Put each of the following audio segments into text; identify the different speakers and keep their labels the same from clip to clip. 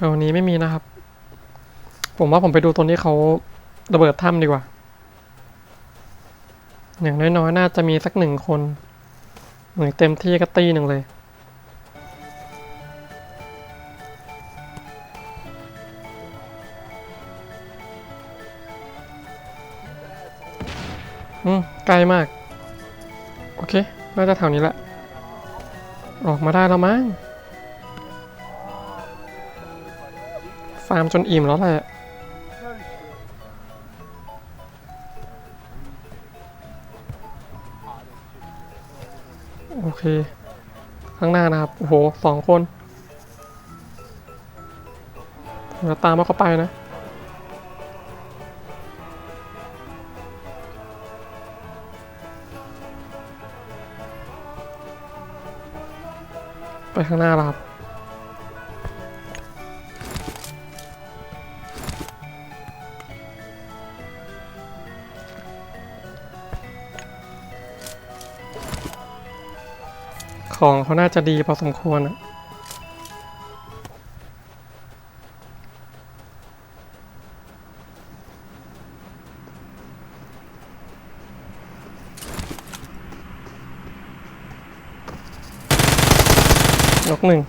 Speaker 1: แถวนี้ไม่มีนะครับ ผมว่าผมไปดูตรงที่เขาระเบิดถ้ำดีกว่า อย่างน้อยๆ น่าจะมีสักหนึ่งคนหนึ่งเต็มที่ก็ตีหนึ่งเลย อืมไกลมาก โอเค น่าจะแถวนี้แหละ ออกมาได้แล้วมั้ง ฟาร์มจนอิ่มแล้วแหละโอเค ข้างหน้านะครับ โอ้โหสองคนเดี๋ยวตามมาเข้าไปนะ ไปข้างหน้าครับ ของเขาน่าจะดีพอสมควรอะยกหนึ่ง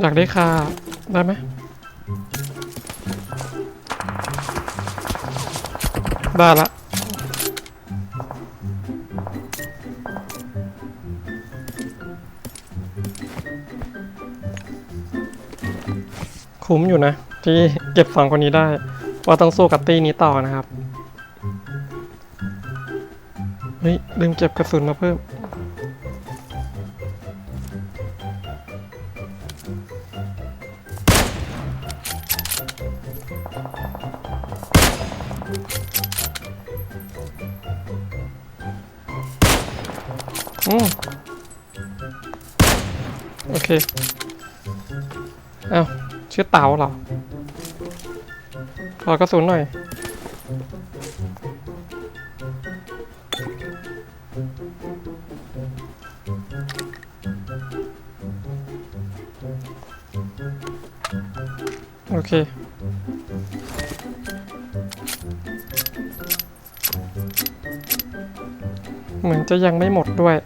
Speaker 1: อยากได้คาได้ไหมได้ละคุ้มอยู่นะ ที่เก็บสองคนนี้ได้ว่าต้องสู้กับตีนี้ต่อนะครับ เฮ้ยลืมเก็บกระสุนมาเพิ่ม โอเค เอ้าชื่อเต๋าเหรอขอกระสุนหน่อย โอเคเหมือนจะยังไม่หมดด้วย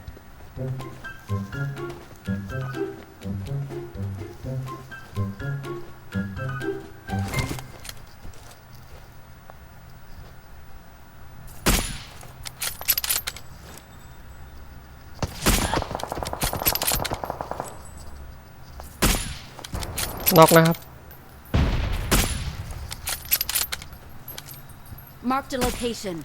Speaker 1: น็อกนะครับ
Speaker 2: Marked a location.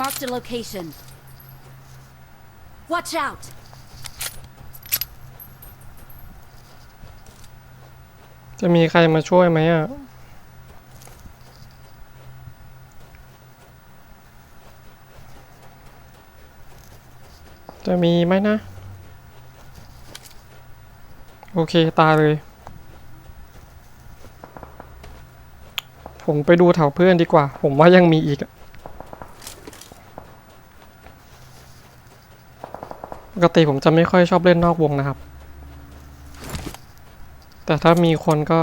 Speaker 2: Marked a location. Watch out!
Speaker 1: จะมีใครมาช่วยไหมอะ จะมีไหมนะ โอเค ตาเลย ผมไปดูแถวเพื่อนดีกว่า ผมว่ายังมีอีก ปกติผมจะไม่ค่อยชอบเล่นนอกวงนะครับ แต่ถ้ามีคนก็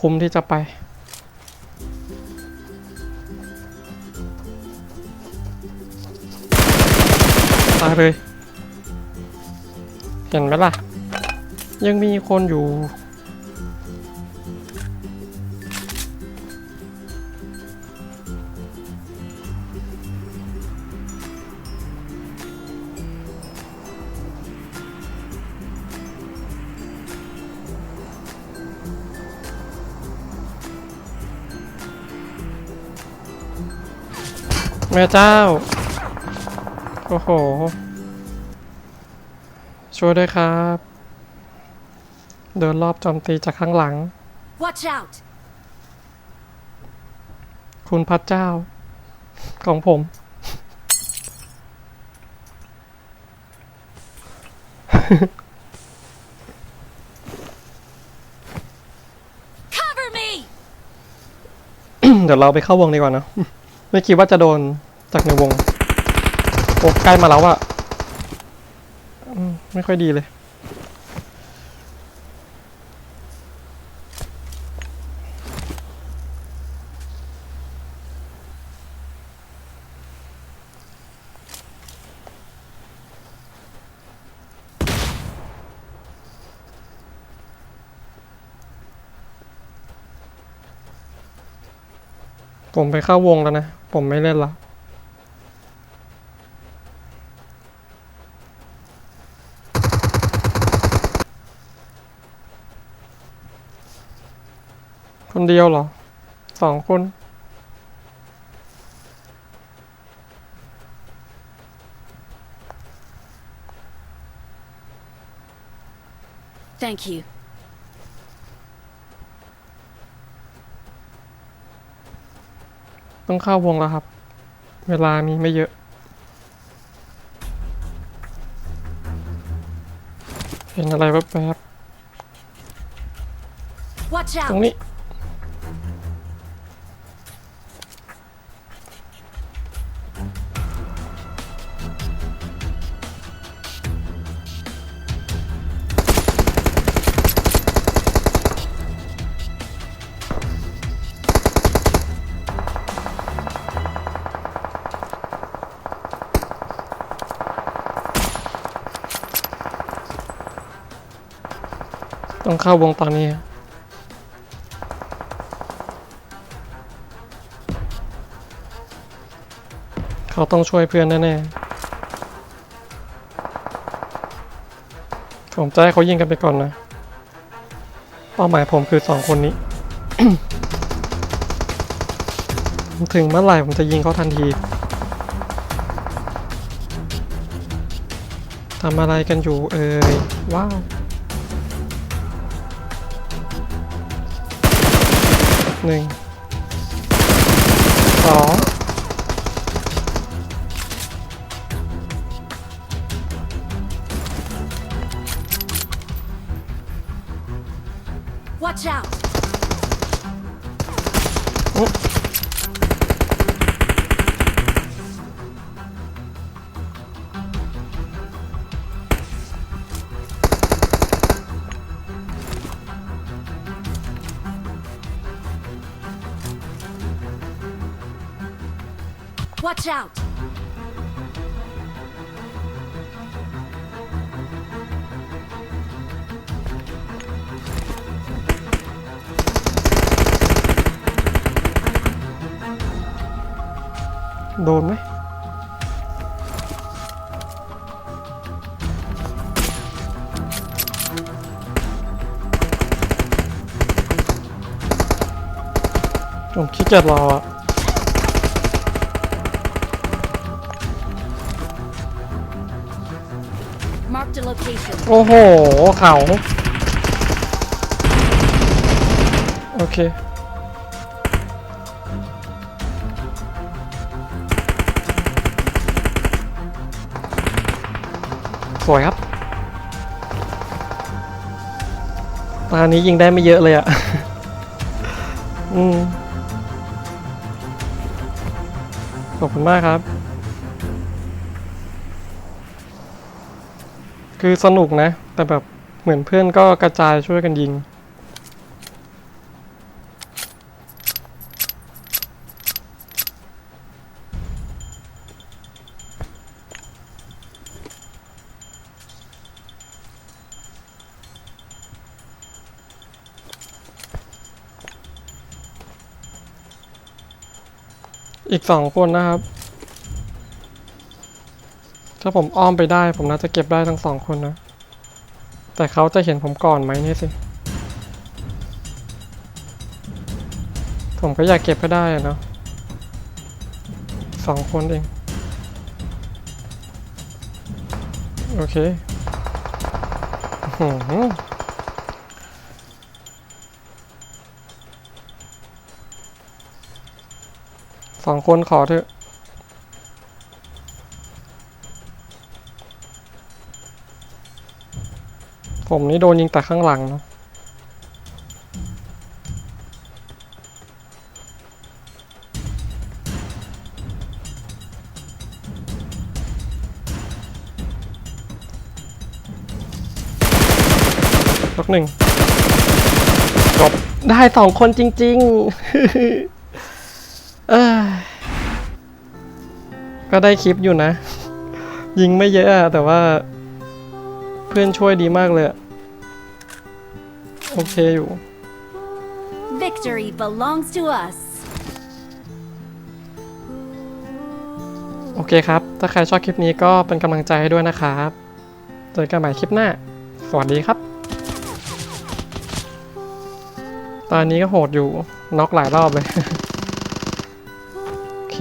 Speaker 1: คุ้มที่จะไปตายเลย เห็นไหมล่ะ ยังมีคนอยู่ แม่เจ้า โอ้โห ช่วยด้วยครับ เดินรอบโจอมตีจากข้างหลัง
Speaker 2: Watch out!
Speaker 1: คุณพระเจ้า ของผม
Speaker 2: Cover me!
Speaker 1: เดี๋ยวเราไปเข้าวงดีกว่านะ ไม่คิดว่าจะโดนจากในวง โอ้ใกล้มาแล้วอะอืม ไม่ค่อยดีเลย ผมไปเข้าวงแล้วนะ ผมไม่เล่นละ คนเดียวเหรอ สองคน
Speaker 2: Thank you.
Speaker 1: ต้องเข้าวงแล้วครับ เวลามีไม่เยอะ เห็นอะไรแวบ
Speaker 2: Watch
Speaker 1: ๆตรง
Speaker 2: out!
Speaker 1: นี้ ต้องเข้าวงตอนนี้เขาต้องช่วยเพื่อนแน่ๆผมจะให้เขายิงกันไปก่อนนะ เป้าหมายผมคือสองคนนี้ ถึงเมื่อไหร่ผมจะยิงเขาทันทีทำอะไรกันอยู่เอ่ยว้าว หนึ่ง สอง
Speaker 2: Watch out!
Speaker 1: อุ๊
Speaker 2: Watch out!
Speaker 1: โดนไหมผมขี้เกียจรออะ
Speaker 2: Marked a location.
Speaker 1: โอ้โห เขา โอเค สวยครับ ตานี้ยิงได้ไม่เยอะเลยอะอืม ขอบคุณมากครับ คือสนุกนะ แต่แบบเหมือนเพื่อนก็กระจายช่วยกันยิง อีกสองคนนะครับ ถ้าผมอ้อมไปได้ ผมน่าจะเก็บได้ทั้งสองคนนะ แต่เขาจะเห็นผมก่อนไหมนี่สิ ผมก็อยากเก็บก็ได้อะเนาะสองคนเอง โอเคหือสองคนขอเถอะ ผมนี่โดนยิงแต่ข้างหลังเนาะยกหนึ่งจบได้สองคนจริงๆเอ้ยก็ได้คลิปอยู่นะ ยิงไม่เยอะแต่ว่า เพื่อนช่วยดีมากเลยอะโอเคอยู่
Speaker 2: Victory belongs to us.
Speaker 1: โอเคครับ ถ้าใครชอบคลิปนี้ก็เป็นกำลังใจให้ด้วยนะครับ เจอกันใหม่คลิปหน้า สวัสดีครับ ตอนนี้ก็โหดอยู่ น็อกหลายรอบเลย โอเค